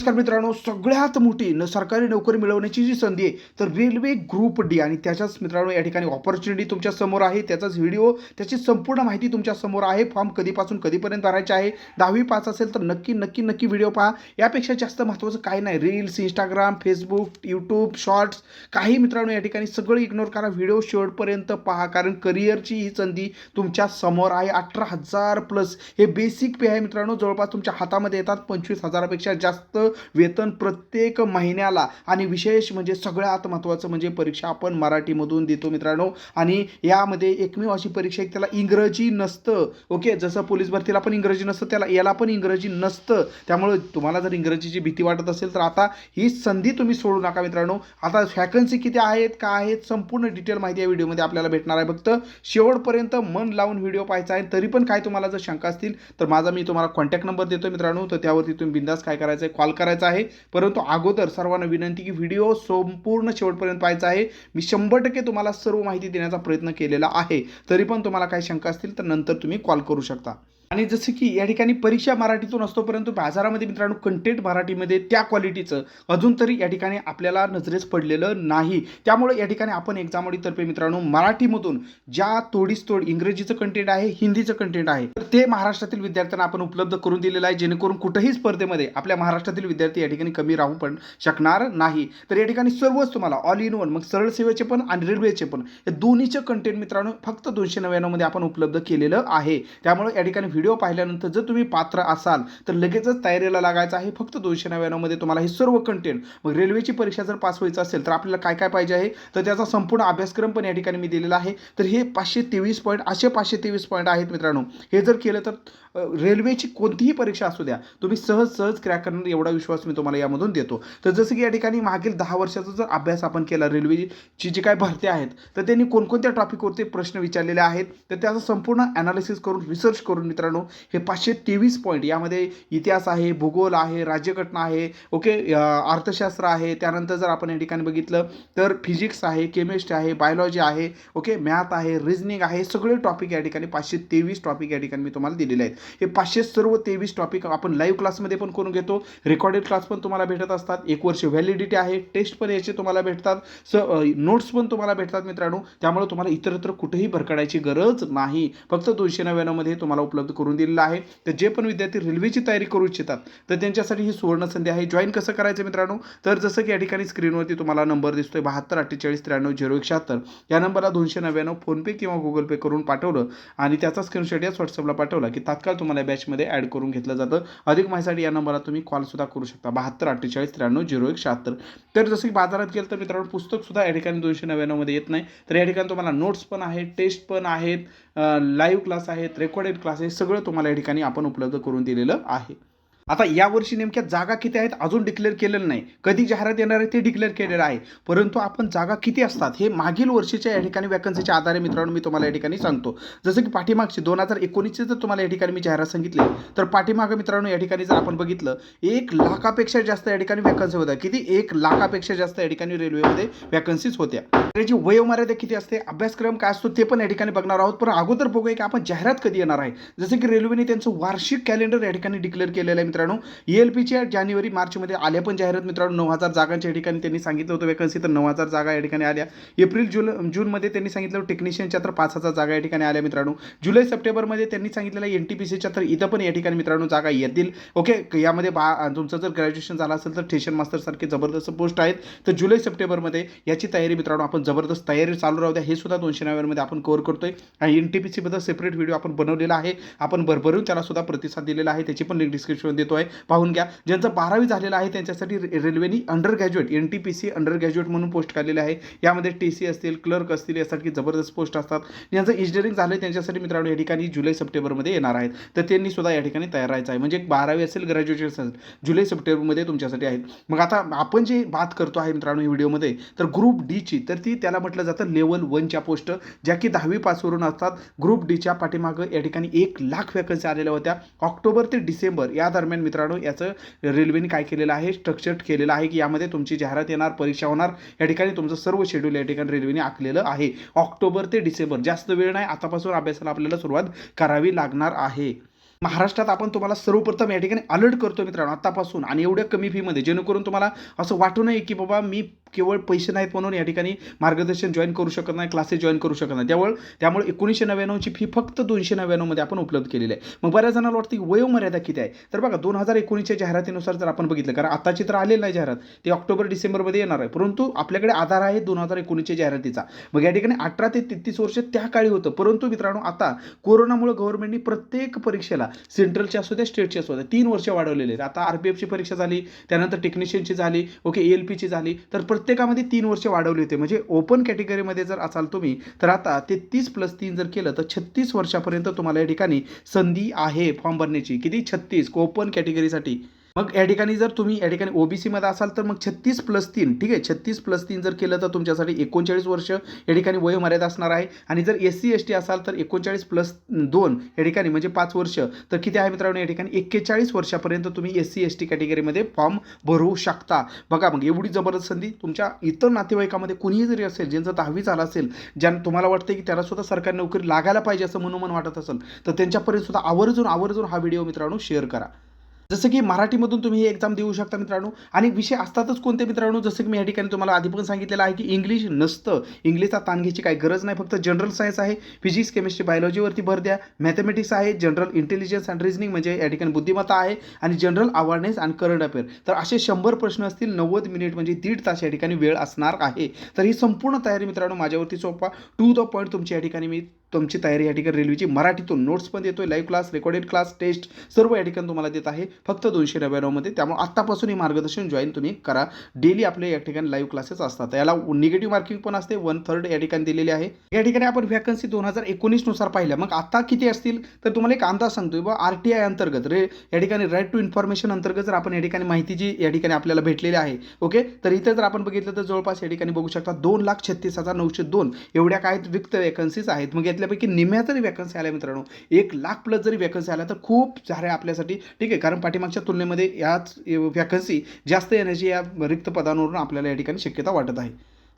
नमस्कार मित्रांनो सगळ्यात मोठी न सरकारी नोकरी मिळवण्याची जी संधी आहे तर रेल्वे ग्रुप डी. आणि त्याच्याच मित्रांनो या ठिकाणी ऑपॉर्च्युनिटी तुमच्यासमोर आहे. त्याचाच व्हिडिओ त्याची संपूर्ण माहिती तुमच्यासमोर आहे. फॉर्म कधीपासून कधीपर्यंत भरायचे आहे? दहावी पास असेल तर नक्की नक्की नक्की व्हिडिओ पहा. यापेक्षा जास्त महत्त्वाचं काही नाही. Reels Instagram Facebook YouTube shorts काही मित्रांनो या ठिकाणी सगळं इग्नोर करा. व्हिडिओ शेवटपर्यंत पहा. कारण करिअरची ही संधी तुमच्यासमोर आहे. अठरा हजार प्लस हे बेसिक पे आहे मित्रांनो. जवळपास तुमच्या हातामध्ये येतात. पंचवीस हजारापेक्षा जास्त वेतन प्रत्येक महिन्याला आणि विशेष म्हणजे सगळ्यात महत्त्वाचं म्हणजे परीक्षा आपण मराठीमधून देतो मित्रांनो. आणि यामध्ये एकमेव अशी परीक्षा एक त्याला इंग्रजी नसतं. ओके? जसं पोलीस भरतीला पण इंग्रजी नसतं त्याला याला पण इंग्रजी नसतं. त्यामुळे तुम्हाला जर इंग्रजीची भीती वाटत असेल तर आता ही संधी तुम्ही सोडू नका मित्रांनो. आता व्हॅकन्सी किती आहेत काय आहेत संपूर्ण डिटेल माहिती या व्हिडिओमध्ये आपल्याला भेटणार आहे फक्त. शेवटपर्यंत मन लावून व्हिडिओ पाहायचा आहे. तरी पण काय तुम्हाला जर शंका असतील तर माझा मी तुम्हाला कॉन्टॅक्ट नंबर देतो मित्रांनो. तर त्यावरती तुम्ही बिंदास काय करायचं आहे कॉल करायचा आहे. परंतु अगोदर सर्वांना विनंती की व्हिडिओ संपूर्ण शेवटपर्यंत पाहायचा आहे. मी शंभर टक्के तुम्हाला सर्व माहिती देण्याचा प्रयत्न केलेला आहे. तरी पण तुम्हाला काही शंका असतील तर नंतर तुम्ही कॉल करू शकता. आणि जसं की या ठिकाणी परीक्षा मराठीतून असतो परंतु बाजारामध्ये मित्रांनो कंटेंट मराठीमध्ये त्या क्वालिटीचं अजून तरी या ठिकाणी आपल्याला नजरेस पडलेलं नाही. त्यामुळे या ठिकाणी आपण एक्झामडीतर्फे मित्रांनो मराठीमधून ज्या तोडीस तोड इंग्रजीचं कंटेंट आहे हिंदीचं कंटेंट आहे तर ते महाराष्ट्रातील विद्यार्थ्यांना आपण उपलब्ध करून दिलेलं आहे जेणेकरून कुठेही स्पर्धेमध्ये आपल्या महाराष्ट्रातील विद्यार्थी या ठिकाणी कमी राहू पण शकणार नाही. तर या ठिकाणी सर्वच तुम्हाला ऑल इन वन मग सरळ सेवेचे पण आणि रेल्वेचे पण या दोन्हीचं कंटेंट मित्रांनो फक्त दोनशे नव्याण्णवमध्ये आपण उपलब्ध केलेलं आहे. त्यामुळे या ठिकाणी व्हिडिओ पाहिल्यानंतर जर तुम्ही पात्र असाल तर लगेचच तयारीला लागायचं आहे. फक्त दोनशे नव्याण्णवमध्ये तुम्हाला हे सर्व कंटेंट मग रेल्वेची परीक्षा जर पास व्हायचं असेल तर आपल्याला काय काय पाहिजे आहे? तर त्याचा संपूर्ण अभ्यासक्रम पण या ठिकाणी मी दिलेला आहे. तर हे पाचशे तेवीस पॉईंट असे पाचशे तेवीस पॉईंट आहेत मित्रांनो. हे जर केलं तर रेल्वेची कोणतीही परीक्षा असू द्या तुम्ही सहज सहज क्रॅक करणार एवढा विश्वास मी तुम्हाला यामधून देतो. तर जसं की या ठिकाणी मागील दहा वर्षाचा जर अभ्यास आपण केला रेल्वेची जी काय भरती आहेत तर त्यांनी कोणकोणत्या टॉपिकवरती प्रश्न विचारलेले आहेत तर त्याचं संपूर्ण ॲनालिसिस करून रिसर्च करून मित्रांनो हे पाचशे तेवीस पॉईंट यामध्ये इतिहास आहे भूगोल आहे राज्यघटना आहे ओके अर्थशास्त्र आहे त्यानंतर जर आपण या ठिकाणी बघितलं तर फिजिक्स आहे केमिस्ट्री आहे बायोलॉजी आहे ओके मॅथ आहे रिझनिंग आहे सगळे टॉपिक या ठिकाणी पाचशे तेवीस टॉपिक या ठिकाणी मी तुम्हाला दिलेले आहेत. हे पाचशे सर्व तेवीस टॉपिक आपण लाईव्ह क्लासमध्ये पण करून घेतो. रेकॉर्डेड क्लास पण तुम्हाला भेटत असतात. एक वर्ष व्हॅलिडिटी आहे. टेस्ट पण याचे तुम्हाला भेटतात. स नोट्स पण तुम्हाला भेटतात मित्रांनो. त्यामुळे तुम्हाला इतरत्र कुठेही भरकडायची गरज नाही. फक्त दोनशे नव्याण्णवमध्ये तुम्हाला उपलब्ध करून दिलेलं आहे. तर जे पण विद्यार्थी रेल्वेची तयारी करू इच्छितात तर त्यांच्यासाठी ही सुवर्ण संधी आहे. जॉईन कसं करायचं मित्रांनो? तर जसं की या ठिकाणी स्क्रीनवरती तुम्हाला नंबर दिसतोय. बहात्तर अठ्ठेचाळीस त्र्याण्णव झिरो एक शहात्तर या नंबरला दोनशे नव्याण्णव फोनपे किंवा गुगल पे करून पाठवलं आणि त्याचा स्क्रीनशॉट याच व्हॉट्सअपला पाठवला की तात्काळ तुम्हाला बॅचमध्ये ॲड करून घेतलं जातं. अधिक माहितीसाठी या नंबरला तुम्ही कॉलसुद्धा करू शकता. बहात्तर अठ्ठेचाळीस त्र्याण्णव झिरो एक शहात्तर. तर जसं की बाजारात गेलं तर मित्रांनो पुस्तकसुद्धा या ठिकाणी दोनशे नव्याण्णवमध्ये येत नाही. तर या ठिकाणी तुम्हाला नोट्स पण आहेत टेस्ट पण आहेत लाईव्ह क्लास आहेत रेकॉर्डेड क्लास आहे सगळं तुम्हाला या ठिकाणी आपण उपलब्ध करून दिलेलं आहे. आता यावर्षी नेमक्या जागा किती आहेत अजून डिक्लेअर केलेलं नाही. कधी जाहिरात येणार आहे ते डिक्लेअर केलेलं आहे. परंतु आपण जागा किती असतात हे मागील वर्षीच्या या ठिकाणी वॅकन्सीच्या आधारे मित्रांनो मी तुम्हाला या ठिकाणी सांगतो. जसं की पाठीमागची दोन हजार एकोणीसची जर तुम्हाला या ठिकाणी मी जाहिरात सांगितली तर पाठीमागं मित्रांनो या ठिकाणी जर आपण बघितलं एक लाखापेक्षा जास्त या ठिकाणी वॅकन्सी होत्या. किती? एक लाखापेक्षा जास्त या ठिकाणी रेल्वेमध्ये वॅकन्सीज होत्या. त्याची वयोमर्यादा किती असते? अभ्यासक्रम काय असतो ते पण या ठिकाणी बघणार आहोत. पण अगोदर बघूया की आपण जाहिरात कधी येणार आहे? जसं की रेल्वेने त्यांचं वार्षिक कॅलेंडर या ठिकाणी डिक्लेअर केलेलं आहे मित्रांनो. मित्रांनो एल पीच्या जानेवारी मार्चमध्ये आल्या पण जाहिरात मित्रांनो नऊ हजार जागांच्या ठिकाणी त्यांनी सांगितलं होतं. वेकन्सी तर नऊ हजार जागा या ठिकाणी आल्या. एप्रिल जुल जूनमध्ये त्यांनी सांगितलं टेक्निशियनच्या तर पाच हजार जागा या ठिकाणी आल्या मित्रांनो. जुलै सप्टेंबरमध्ये त्यांनी सांगितलेलं एन टी पी सीच्या तर इथं पण या ठिकाणी मित्रांनो जागा येतील. ओके यामध्ये बा तुमचं जर ग्रॅज्युएशन झालं असेल तर ठेशन मास्टरसारखे जबरदस्त पोस्ट आहेत. तर जुलै सप्टेंबरमध्ये याची तयारी मित्रांनो आपण जबरदस्त तयारी चालू राहू द्या. हे सुद्धा दोनशे नव्याण्णवमध्ये आपण कव्हर करतोय. आणि एन टी पी सीबद्दल सेपरेट व्हिडिओ आपण बनवलेला आहे. आपण भरभरून त्याला सुद्धा प्रतिसाद दिलेला आहे. त्याची पण लिंक डिस्क्रिप्शन देतो आहे पाहून घ्या. ज्यांचं बारावी झालेलं आहे त्यांच्यासाठी रेल्वेनी undergraduate N T P C undergraduate म्हणून पोस्ट काढलेले आहे. यामध्ये टी सी असतील क्लर्क असतील यासारखी जबरदस्त पोस्ट असतात. ज्यांचं इंजिनिअरिंग झालं आहे त्यांच्यासाठी मित्रांनो या ठिकाणी जुलै सप्टेंबरमध्ये येणार आहेत. तर त्यांनी सुद्धा या ठिकाणी तयार राहायचं आहे. म्हणजे बारावी असेल ग्रॅज्युएशन असेल जुलै सप्टेंबरमध्ये तुमच्यासाठी आहेत मग आता आपण जे बात करतो आहे मित्रांनो या व्हिडिओमध्ये तर ग्रुप डीची तर ती त्याला म्हटलं जातं लेवल वनच्या पोस्ट ज्या की दहावी पासवरून असतात ग्रुप डीच्या पाठीमागं या ठिकाणी एक लाख वॅकन्सी आलेल्या होत्या. ऑक्टोबर ते डिसेंबर या दरम्यान मित्रांनो याचं रेल्वेने काय केलेलं आहे स्ट्रक्चर केलेलं आहे की यामध्ये तुमची जाहिरात येणार परीक्षा होणार या ठिकाणी तुमचं सर्व शेड्यूल या ठिकाणी रेल्वेने आखलेलं आहे. ऑक्टोबर ते डिसेंबर जास्त वेळ नाही आतापासून अभ्यासाला आपल्याला सुरुवात करावी लागणार आहे. महाराष्ट्रात आपण तुम्हाला सर्वप्रथम या ठिकाणी अलर्ट करतो मित्रांनो आत्तापासून आणि एवढ्या कमी फीमध्ये जेणेकरून तुम्हाला असं वाटू नये की बाबा मी केवळ पैसे नाहीत म्हणून या ठिकाणी मार्गदर्शन जॉईन करू शकत नाही क्लासेस जॉईन करू शकत नाही. त्यामुळे त्यामुळे एकोणीसशे नव्याण्णवची फी फक्त दोनशे नव्याण्णवमध्ये आपण उपलब्ध केलेली आहे. मग बऱ्याच जणांना वाटतं की वयोमर्यादा किती आहे? तर बघा दोन हजार एकोणीसच्या जाहिरातीनुसार जर आपण बघितलं कारण आताची तर आलेलं नाही जाहिरात ते ऑक्टोबर डिसेंबरमध्ये येणार आहे. परंतु आपल्याकडे आधार आहे दोन हजार एकोणीसच्या जाहिरातीचा. मग या ठिकाणी अठरा ते तेहतीस वर्ष त्या काळी होतं. परंतु मित्रांनो आता कोरोनामुळे गव्हर्नमेंटनी प्रत्येक परीक्षेला सेंट्रलची असू द्या स्टेटची असू द्या तीन वर्ष वाढवलेले आहेत. आता आर पी एफची परीक्षा झाली त्यानंतर टेक्निशियनची झाली ओके एल पीची झाली तर प्रत्येकामध्ये तीन वर्ष वाढवले होते. म्हणजे ओपन कॅटेगरीमध्ये जर असाल तुम्ही तर आता ते तीस प्लस तीन जर केलं तर छत्तीस वर्षापर्यंत तुम्हाला या ठिकाणी संधी आहे फॉर्म भरण्याची. किती? छत्तीस. ओपन कॅटेगरीसाठी मग या ठिकाणी जर तुम्ही या ठिकाणी ओबीसीमध्ये असाल तर मग छत्तीस प्लस तीन ठीक आहे? छत्तीस प्लस तीन जर केलं तर तुमच्यासाठी एकोणचाळीस वर्ष या ठिकाणी वयोमर्यादा असणार आहे. आणि जर एस सी एस टी असाल तर एकोणचाळीस प्लस दोन या ठिकाणी म्हणजे पाच वर्ष. तर किती आहे मित्रांनो? या ठिकाणी एक्केचाळीस वर्षापर्यंत तुम्ही एस सी एस टी कॅटेगरीमध्ये फॉर्म भरू शकता. बघा मग एवढी जबरदस्त संधी तुमच्या इतर नातेवाईकामध्ये कुणीही जरी असेल ज्यांचं दहावी झालं असेल ज्यांना तुम्हाला वाटतं की त्याला सुद्धा सरकारी नोकरी लागायला पाहिजे असं मनोमन वाटत असेल तर त्यांच्यापर्यंत सुद्धा आवर्जून आवर्जून हा व्हिडिओ मित्रांनो शेअर करा. जसं की मराठीमधून तुम्ही ही एक्झाम देऊ शकता मित्रांनो. आणि विषय असतातच कोणते मित्रांनो? जसं की मी या ठिकाणी तुम्हाला आधी पण सांगितलेलं आहे की इंग्लिश नसतं. इंग्लिशचा ताण घ्यायची काही गरज नाही. फक्त जनरल सायन्स आहे. फिजिक्स केमिस्ट्री बायोलॉजीवरती भर द्या. मॅथमॅटिक्स आहे. जनरल इंटेलिजन्स अँड रिझनिंग म्हणजे या ठिकाणी बुद्धिमत्ता आहे. आणि general awareness and current affair तर असे शंभर प्रश्न असतील नव्वद मिनिट म्हणजे दीड तास या ठिकाणी वेळ असणार आहे. तर ही संपूर्ण तयारी मित्रांनो माझ्यावरती सोपा टू द पॉईंट तुमची या ठिकाणी मी तुमची तयारी या ठिकाणी रेल्वेची. मराठीतून नोट्स पण देतोय live class recorded class test सर्व या ठिकाणी तुम्हाला देत आहे. फक्त दोनशे नव्याण्णवमध्ये त्यामुळे आत्तापासून हे मार्गदर्शन जॉईन तुम्ही करा. डेली आपले या ठिकाणी लाईव्ह क्लासेस असतात. याला निगेटिव्ह मार्किंग पण असते. वन थर्ड या ठिकाणी दिलेली आहे. या ठिकाणी आपण व्हॅकन्सी दोन हजार एकोणीसनुसार पाहिल्या. मग आता किती असतील? तर तुम्हाला एक अंदाज सांगतोय बा आर टी आय अंतर्गत रे या ठिकाणी राईट टू इन्फॉर्मेशन अंतर्गत जर आपण या ठिकाणी माहिती जी या ठिकाणी आपल्याला भेटलेली आहे ओके तर इथे जर आपण बघितलं तर जवळपास या ठिकाणी बघू शकता दोन लाख छत्तीस हजार नऊशे दोन. एवढ्या काय रिक्त वॅकन्सीज आहेत? मग सांगितल्यापैकी निम्म्या जरी वॅकन्सी आल्या मित्रांनो एक लाख प्लस जरी वॅकन्सी आल्या तर खूप साऱ्या आपल्यासाठी ठीक आहे. कारण पाठीमागच्या तुलनेमध्ये याच वॅकन्सी जास्त येण्याची या रिक्त पदांवरून आपल्याला या ठिकाणी शक्यता वाटत आहे.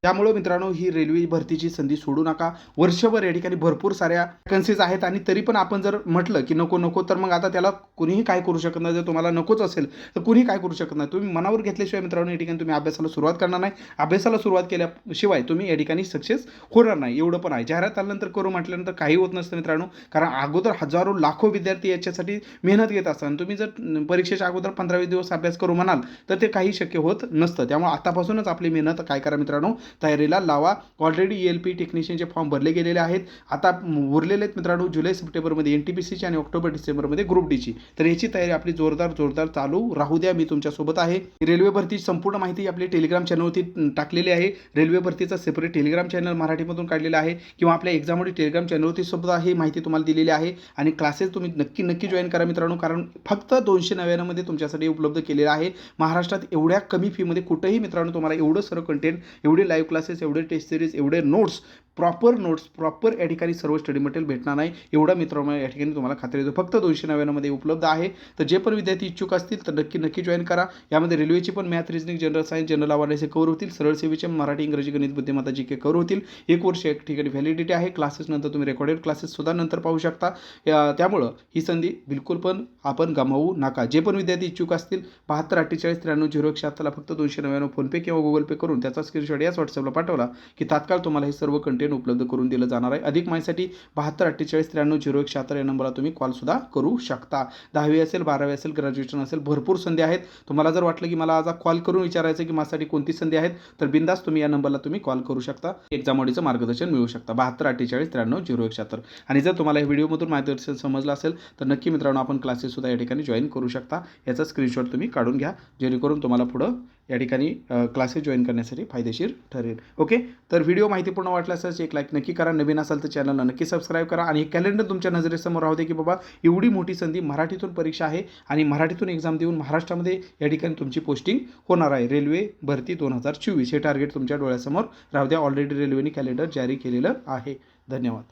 त्यामुळं मित्रांनो ही रेल्वे भरतीची संधी सोडू नका. वर्षभर या ठिकाणी भरपूर साऱ्या वॅकन्सीज आहेत आणि तरी पण आपण जर म्हटलं की नको नको तर मग आता त्याला कुणीही काय करू शकत नाही. जर तुम्हाला नकोच असेल तर कुणीही काय करू शकत नाही. तुम्ही मनावर घेतल्याशिवाय मित्रांनो या ठिकाणी तुम्ही अभ्यासाला सुरुवात करणार नाही. अभ्यासाला सुरुवात केल्याशिवाय तुम्ही या ठिकाणी सक्सेस होणार नाही. एवढं पण आहे. जाहिरात आल्यानंतर करू म्हटल्यानंतर काही होत नसतं मित्रांनो. कारण अगोदर हजारो लाखो विद्यार्थी याच्यासाठी मेहनत घेत असतात. आणि तुम्ही जर परीक्षेच्या अगोदर पंधरावीस दिवस अभ्यास करू म्हणाल तर ते काही शक्य होत नसतं. त्यामुळे आतापासूनच आपली मेहनत काय करा मित्रांनो तयारीला लावा. ऑलरेडी ई एल पी टेक्निशियनचे फॉर्म भरले गेलेले आहेत. आता उरलेले आहेत मित्रांनो जुलै सप्टेंबरमध्ये एन टी पी सीची आणि ऑक्टोबर डिसेंबरमध्ये ग्रुप डीची तर याची तयारी आपली जोरदार जोरदार चालू राहू द्या. मी तुमच्यासोबत आहे. रेल्वे भरती संपूर्ण माहिती आपली टेलिग्राम चॅनलवरती टाकलेली आहे. रेल्वे भरतीचा सेपरेट टेलिग्राम चॅनल मराठीमधून काढलेला आहे. किंवा आपल्या एक्झाममध्ये टेलिग्राम चॅनलवरती सुद्धा ही माहिती तुम्हाला दिलेली आहे. आणि क्लासेस तुम्ही नक्की नक्की जॉईन करा मित्रांनो. कारण फक्त दोनशे नव्याण्णवमध्ये तुमच्यासाठी उपलब्ध केलेलं आहे. महाराष्ट्रात एवढ्या कमी फीमध्ये कुठंही मित्रांनो तुम्हाला एवढं सर्व कंटेंट एवढे लाईव्ह लाईव्ह क्लासेस एवढे टेस्ट सिरीज एवढे नोट्स प्रॉपर नोट्स प्रॉपर या ठिकाणी सर्व स्टडी मटेरियल भेटणार नाही. एवढा मित्रांनो या ठिकाणी तुम्हाला खात्री देतो फक्त दोनशे नव्याण्णवमध्ये उपलब्ध आहे तर जे पण विद्यार्थी इच्छुक असतील तर नक्की नक्की जॉईन करा. यामध्ये रेल्वेची पण math reasoning general science general awareness cover होतील. सरळ सेवेचे मराठी इंग्रजी गणित बुद्धिमत्ता जी के कवर होतील. एक वर्ष एक ठिकाणी व्हॅलिडिटी आहे. क्लासेस नंतर तुम्ही रेकॉर्डेड क्लासेस सुद्धा नंतर पाहू शकता. त्यामुळं ही संधी बिलकुल पण आपण गमावू नका. जे पण विद्यार्थी इच्छुक असतील बहात्तर अठ्ठेचाळीस त्र्याण्णव झिरो एकशे आत्ताला फक्त दोनशे नव्याण्णव फोनपे किंवा गुगल पे करून त्याचा स्क्रीनशॉट याच व्हॉट्सअपला पाठवला की तात्काळ तुम्हाला हे सर्व कंटेंट उपलब्ध करून दिलं जाणार आहे. अधिक माहितीसाठी बहात्तर अठ्ठेचाळीस त्र्याण्णव झिरो एक शहात्तर या नंबरला तुम्ही कॉलसुद्धा करू शकता. दहावी असेल बारावी असेल ग्रॅज्युएशन असेल भरपूर संधी आहेत. तुम्हाला जर वाटलं की मला आज कॉल करून विचारायचं की माझ्यासाठी कोणती संधी आहेत तर बिंदास तुम्ही या नंबरला तुम्ही कॉल करू शकता. एक्झाम ऑडीचं मार्गदर्शन मिळू शकता. बहात्तर अठ्ठेचाळीस त्र्याण्णव झिरो एक शहात्तर. आणि जर तुम्हाला या व्हिडिओमधून मार्गदर्शन समजलं असेल तर नक्की मित्रांनो आपण क्लासेससुद्धा या ठिकाणी जॉईन करू शकता. याचा स्क्रीनशॉट तुम्ही काढून घ्या. जेणेकरून तुम्हाला पुढं या ठिकाणी क्लासेस जॉईन करण्यासाठी फायदेशीर ठरेल. ओके तर व्हिडिओ माहितीपूर्ण वाटला असल्यास एक लाईक नक्की करा. नवीन असाल तर चॅनलला नक्की सबस्क्राईब करा. आणि कॅलेंडर तुमच्या नजरेसमोर राहू दे की बाबा एवढी मोठी संधी मराठीतून परीक्षा आहे आणि मराठीतून एक्झाम देऊन महाराष्ट्रामध्ये या ठिकाणी तुमची पोस्टिंग होणार आहे. रेल्वे भरती दोन हजार चोवीस हे टार्गेट तुमच्या डोळ्यासमोर राहू द्या. ऑलरेडी रेल्वेने कॅलेंडर जारी केलेलं आहे. धन्यवाद.